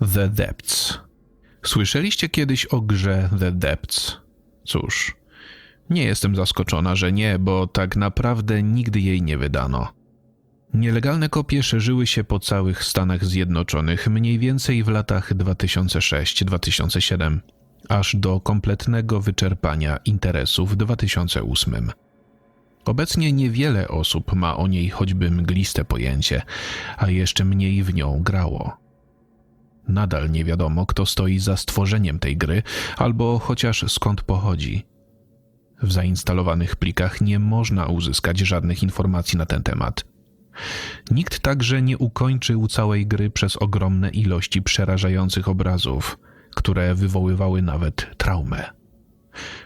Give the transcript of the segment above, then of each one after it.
The Depths. Słyszeliście kiedyś o grze The Depths? Cóż, nie jestem zaskoczona, że nie, bo tak naprawdę nigdy jej nie wydano. Nielegalne kopie szerzyły się po całych Stanach Zjednoczonych mniej więcej w latach 2006-2007, aż do kompletnego wyczerpania interesu w 2008. Obecnie niewiele osób ma o niej choćby mgliste pojęcie, a jeszcze mniej w nią grało. Nadal nie wiadomo, kto stoi za stworzeniem tej gry, albo chociaż skąd pochodzi. W zainstalowanych plikach nie można uzyskać żadnych informacji na ten temat. Nikt także nie ukończył całej gry przez ogromne ilości przerażających obrazów, które wywoływały nawet traumę.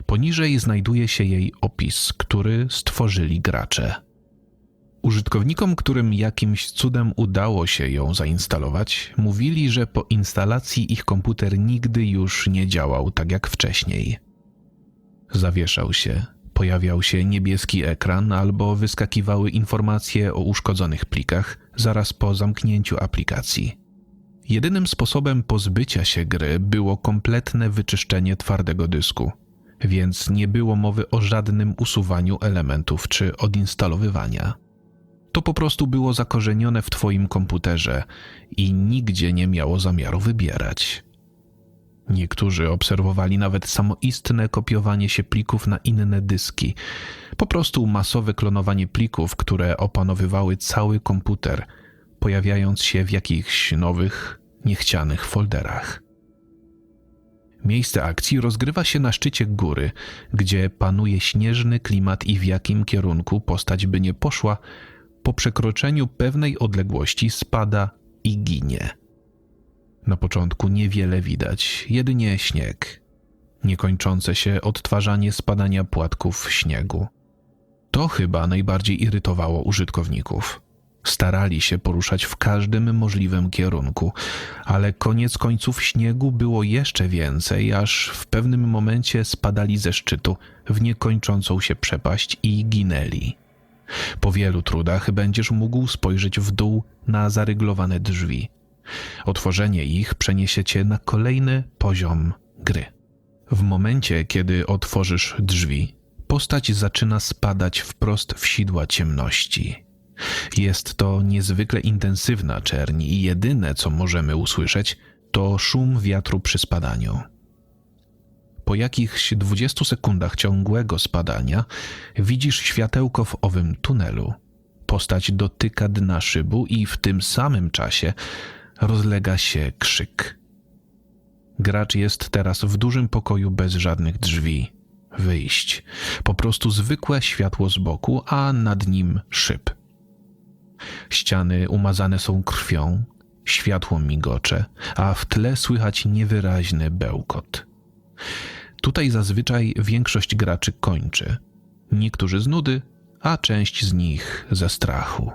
Poniżej znajduje się jej opis, który stworzyli gracze. Użytkownikom, którym jakimś cudem udało się ją zainstalować, mówili, że po instalacji ich komputer nigdy już nie działał tak jak wcześniej. Zawieszał się, pojawiał się niebieski ekran albo wyskakiwały informacje o uszkodzonych plikach zaraz po zamknięciu aplikacji. Jedynym sposobem pozbycia się gry było kompletne wyczyszczenie twardego dysku, więc nie było mowy o żadnym usuwaniu elementów czy odinstalowywania. To po prostu było zakorzenione w Twoim komputerze i nigdzie nie miało zamiaru wybierać. Niektórzy obserwowali nawet samoistne kopiowanie się plików na inne dyski, po prostu masowe klonowanie plików, które opanowywały cały komputer, pojawiając się w jakichś nowych, niechcianych folderach. Miejsce akcji rozgrywa się na szczycie góry, gdzie panuje śnieżny klimat i w jakim kierunku postać by nie poszła, po przekroczeniu pewnej odległości spada i ginie. Na początku niewiele widać, jedynie śnieg, niekończące się odtwarzanie spadania płatków śniegu. To chyba najbardziej irytowało użytkowników. Starali się poruszać w każdym możliwym kierunku, ale koniec końców śniegu było jeszcze więcej, aż w pewnym momencie spadali ze szczytu w niekończącą się przepaść i ginęli. Po wielu trudach będziesz mógł spojrzeć w dół na zaryglowane drzwi. Otworzenie ich przeniesie cię na kolejny poziom gry. W momencie, kiedy otworzysz drzwi, postać zaczyna spadać wprost w sidła ciemności. Jest to niezwykle intensywna czerń i jedyne, co możemy usłyszeć, to szum wiatru przy spadaniu. Po jakichś 20 sekundach ciągłego spadania widzisz światełko w owym tunelu. Postać dotyka dna szybu i w tym samym czasie rozlega się krzyk. Gracz jest teraz w dużym pokoju bez żadnych drzwi, wyjść. Po prostu zwykłe światło z boku, a nad nim szyb. Ściany umazane są krwią, światło migocze, a w tle słychać niewyraźny bełkot. Tutaj zazwyczaj większość graczy kończy. Niektórzy z nudy, a część z nich ze strachu.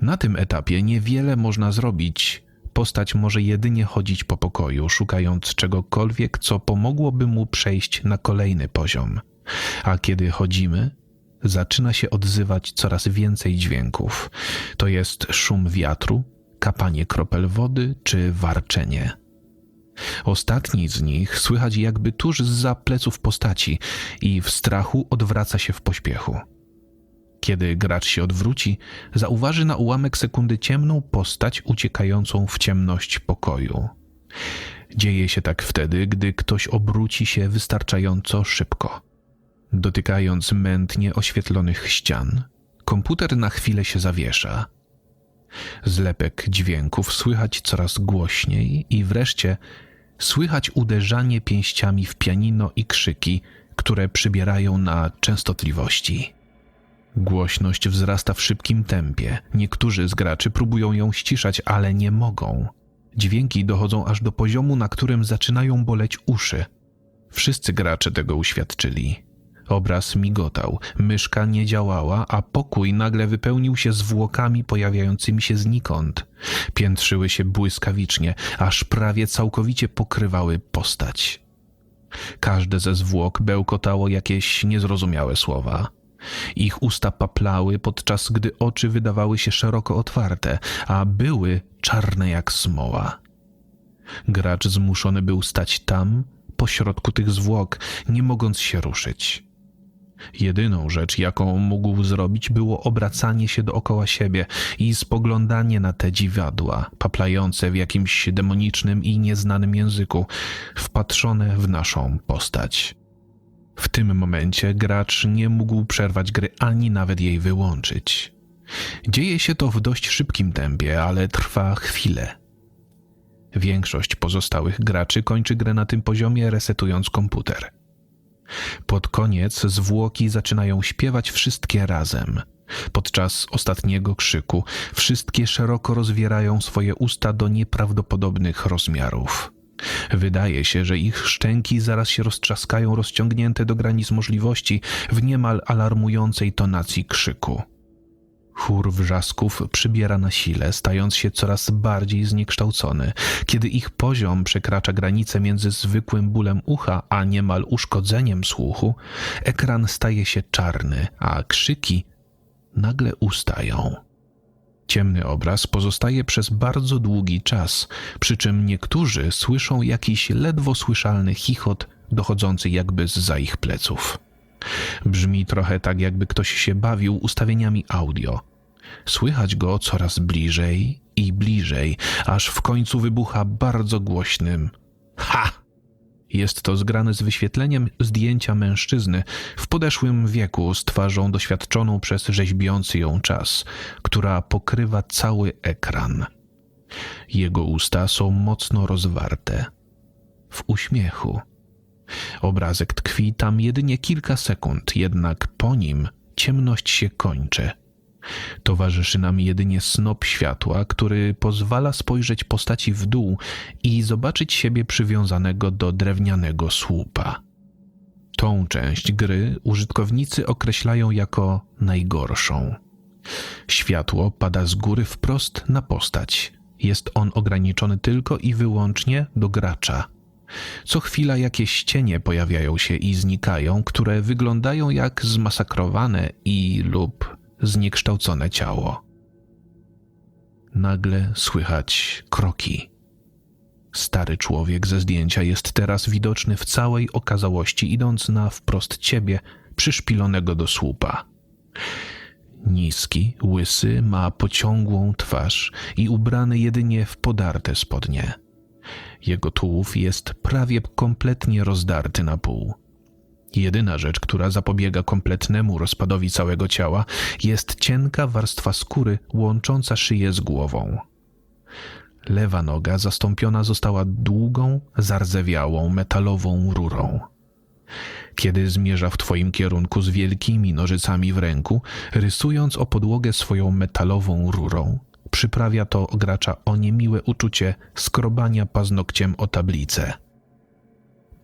Na tym etapie niewiele można zrobić. Postać może jedynie chodzić po pokoju, szukając czegokolwiek, co pomogłoby mu przejść na kolejny poziom. A kiedy chodzimy, zaczyna się odzywać coraz więcej dźwięków. To jest szum wiatru, kapanie kropel wody czy warczenie. Ostatni z nich słychać jakby tuż za pleców postaci i w strachu odwraca się w pośpiechu. Kiedy gracz się odwróci, zauważy na ułamek sekundy ciemną postać uciekającą w ciemność pokoju. Dzieje się tak wtedy, gdy ktoś obróci się wystarczająco szybko. Dotykając mętnie oświetlonych ścian, komputer na chwilę się zawiesza. Zlepek dźwięków słychać coraz głośniej i wreszcie słychać uderzanie pięściami w pianino i krzyki, które przybierają na częstotliwości. Głośność wzrasta w szybkim tempie. Niektórzy z graczy próbują ją ściszać, ale nie mogą. Dźwięki dochodzą aż do poziomu, na którym zaczynają boleć uszy. Wszyscy gracze tego uświadczyli. Obraz migotał, myszka nie działała, a pokój nagle wypełnił się zwłokami pojawiającymi się znikąd. Piętrzyły się błyskawicznie, aż prawie całkowicie pokrywały postać. Każde ze zwłok bełkotało jakieś niezrozumiałe słowa. Ich usta paplały, podczas gdy oczy wydawały się szeroko otwarte, a były czarne jak smoła. Gracz zmuszony był stać tam, pośrodku tych zwłok, nie mogąc się ruszyć. Jedyną rzecz, jaką mógł zrobić, było obracanie się dookoła siebie i spoglądanie na te dziwadła, paplające w jakimś demonicznym i nieznanym języku, wpatrzone w naszą postać. W tym momencie gracz nie mógł przerwać gry ani nawet jej wyłączyć. Dzieje się to w dość szybkim tempie, ale trwa chwilę. Większość pozostałych graczy kończy grę na tym poziomie, resetując komputer. Pod koniec zwłoki zaczynają śpiewać wszystkie razem. Podczas ostatniego krzyku wszystkie szeroko rozwierają swoje usta do nieprawdopodobnych rozmiarów. Wydaje się, że ich szczęki zaraz się roztrzaskają, rozciągnięte do granic możliwości w niemal alarmującej tonacji krzyku. Chór wrzasków przybiera na sile, stając się coraz bardziej zniekształcony. Kiedy ich poziom przekracza granicę między zwykłym bólem ucha a niemal uszkodzeniem słuchu, ekran staje się czarny, a krzyki nagle ustają. Ciemny obraz pozostaje przez bardzo długi czas, przy czym niektórzy słyszą jakiś ledwo słyszalny chichot dochodzący jakby z ich pleców. Brzmi trochę tak, jakby ktoś się bawił ustawieniami audio. Słychać go coraz bliżej i bliżej, aż w końcu wybucha bardzo głośnym Ha! Jest to zgrane z wyświetleniem zdjęcia mężczyzny w podeszłym wieku z twarzą doświadczoną przez rzeźbiący ją czas, która pokrywa cały ekran. Jego usta są mocno rozwarte. W uśmiechu. Obrazek tkwi tam jedynie kilka sekund, jednak po nim ciemność się kończy. Towarzyszy nam jedynie snop światła, który pozwala spojrzeć postaci w dół i zobaczyć siebie przywiązanego do drewnianego słupa. Tą część gry użytkownicy określają jako najgorszą. Światło pada z góry wprost na postać. Jest on ograniczony tylko i wyłącznie do gracza. Co chwila jakieś cienie pojawiają się i znikają, które wyglądają jak zmasakrowane i lub zniekształcone ciało. Nagle słychać kroki. Stary człowiek ze zdjęcia jest teraz widoczny w całej okazałości, idąc na wprost ciebie, przyszpilonego do słupa. Niski, łysy, ma pociągłą twarz i ubrany jedynie w podarte spodnie. Jego tułów jest prawie kompletnie rozdarty na pół. Jedyna rzecz, która zapobiega kompletnemu rozpadowi całego ciała, jest cienka warstwa skóry łącząca szyję z głową. Lewa noga zastąpiona została długą, zardzewiałą, metalową rurą. Kiedy zmierza w twoim kierunku z wielkimi nożycami w ręku, rysując o podłogę swoją metalową rurą, przyprawia to gracza o niemiłe uczucie skrobania paznokciem o tablicę.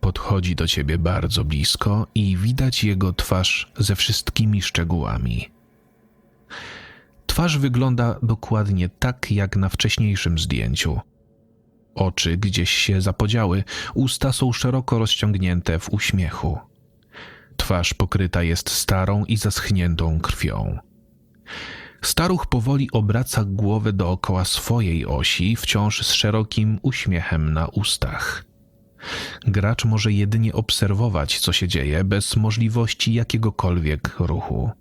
Podchodzi do ciebie bardzo blisko i widać jego twarz ze wszystkimi szczegółami. Twarz wygląda dokładnie tak jak na wcześniejszym zdjęciu. Oczy gdzieś się zapodziały, usta są szeroko rozciągnięte w uśmiechu. Twarz pokryta jest starą i zaschniętą krwią. Staruch powoli obraca głowę dookoła swojej osi, wciąż z szerokim uśmiechem na ustach. Gracz może jedynie obserwować, co się dzieje, bez możliwości jakiegokolwiek ruchu.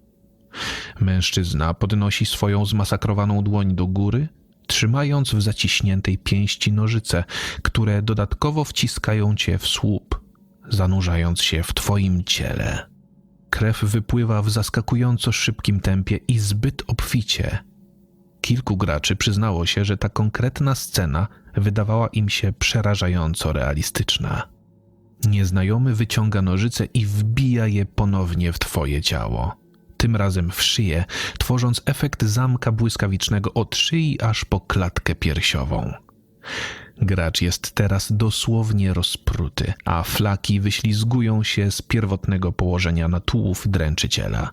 Mężczyzna podnosi swoją zmasakrowaną dłoń do góry, trzymając w zaciśniętej pięści nożyce, które dodatkowo wciskają cię w słup, zanurzając się w twoim ciele. Krew wypływa w zaskakująco szybkim tempie i zbyt obficie. Kilku graczy przyznało się, że ta konkretna scena wydawała im się przerażająco realistyczna. Nieznajomy wyciąga nożyce i wbija je ponownie w twoje ciało. Tym razem w szyję, tworząc efekt zamka błyskawicznego od szyi aż po klatkę piersiową. Gracz jest teraz dosłownie rozpruty, a flaki wyślizgują się z pierwotnego położenia na tułów dręczyciela.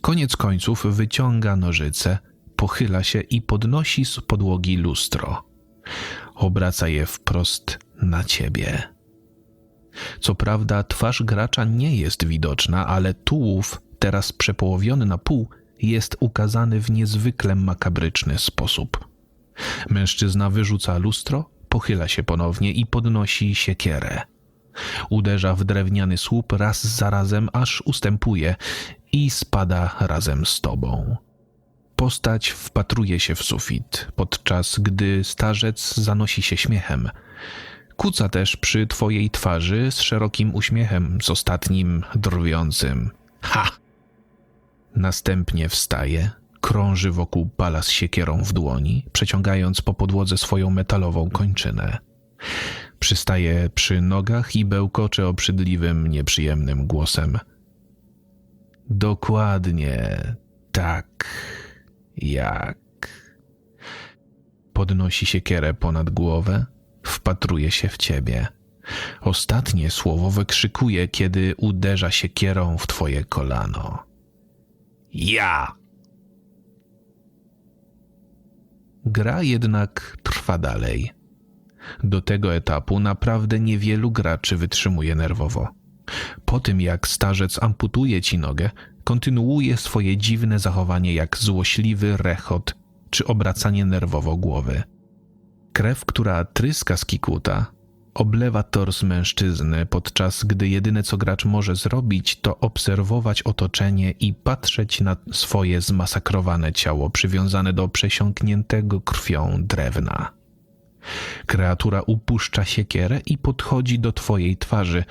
Koniec końców wyciąga nożyce, pochyla się i podnosi z podłogi lustro. Obraca je wprost na ciebie. Co prawda, twarz gracza nie jest widoczna, ale tułów, teraz przepołowiony na pół, jest ukazany w niezwykle makabryczny sposób. Mężczyzna wyrzuca lustro, pochyla się ponownie i podnosi siekierę. Uderza w drewniany słup raz za razem, aż ustępuje i spada razem z tobą. Postać wpatruje się w sufit, podczas gdy starzec zanosi się śmiechem. Kuca też przy twojej twarzy z szerokim uśmiechem, z ostatnim drwiącym. Ha! Następnie wstaje, krąży wokół pala z siekierą w dłoni, przeciągając po podłodze swoją metalową kończynę. Przystaje przy nogach i bełkocze obrzydliwym, nieprzyjemnym głosem. Dokładnie tak jak. Podnosi siekierę ponad głowę, wpatruje się w ciebie. Ostatnie słowo wykrzykuje, kiedy uderza siekierą w twoje kolano. Ja! Gra jednak trwa dalej. Do tego etapu naprawdę niewielu graczy wytrzymuje nerwowo. Po tym jak starzec amputuje ci nogę, kontynuuje swoje dziwne zachowanie jak złośliwy rechot czy obracanie nerwowo głowy. Krew, która tryska z kikuta, oblewa tors mężczyzny, podczas gdy jedyne co gracz może zrobić, to obserwować otoczenie i patrzeć na swoje zmasakrowane ciało przywiązane do przesiąkniętego krwią drewna. Kreatura upuszcza siekierę i podchodzi do twojej twarzy,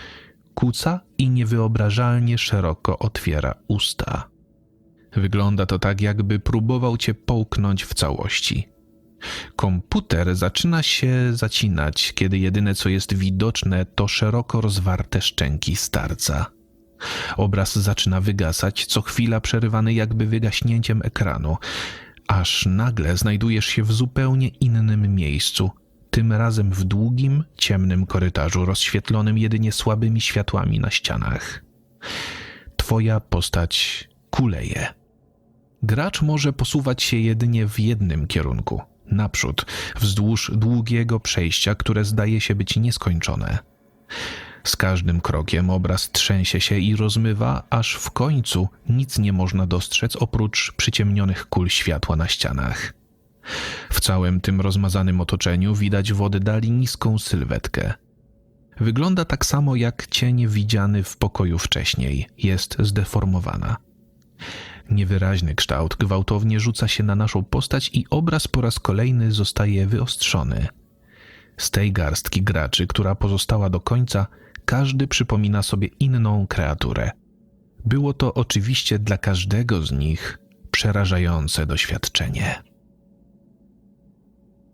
kuca i niewyobrażalnie szeroko otwiera usta. Wygląda to tak, jakby próbował cię połknąć w całości. Komputer zaczyna się zacinać, kiedy jedyne co jest widoczne to szeroko rozwarte szczęki starca. Obraz zaczyna wygasać, co chwila przerywany jakby wygaśnięciem ekranu, aż nagle znajdujesz się w zupełnie innym miejscu, tym razem w długim, ciemnym korytarzu rozświetlonym jedynie słabymi światłami na ścianach. Twoja postać kuleje. Gracz może posuwać się jedynie w jednym kierunku naprzód, wzdłuż długiego przejścia, które zdaje się być nieskończone. Z każdym krokiem obraz trzęsie się i rozmywa, aż w końcu nic nie można dostrzec oprócz przyciemnionych kul światła na ścianach. W całym tym rozmazanym otoczeniu widać w oddali niską sylwetkę. Wygląda tak samo jak cień widziany w pokoju wcześniej, jest zdeformowana. Niewyraźny kształt gwałtownie rzuca się na naszą postać i obraz po raz kolejny zostaje wyostrzony. Z tej garstki graczy, która pozostała do końca, każdy przypomina sobie inną kreaturę. Było to oczywiście dla każdego z nich przerażające doświadczenie.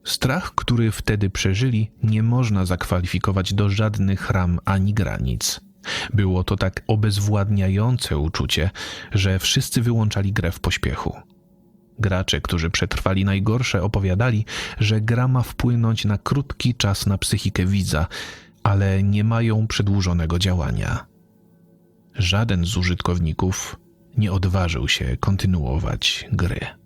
Strach, który wtedy przeżyli, nie można zakwalifikować do żadnych ram ani granic. Było to tak obezwładniające uczucie, że wszyscy wyłączali grę w pośpiechu. Gracze, którzy przetrwali najgorsze, opowiadali, że gra ma wpłynąć na krótki czas na psychikę widza, ale nie mają przedłużonego działania. Żaden z użytkowników nie odważył się kontynuować gry.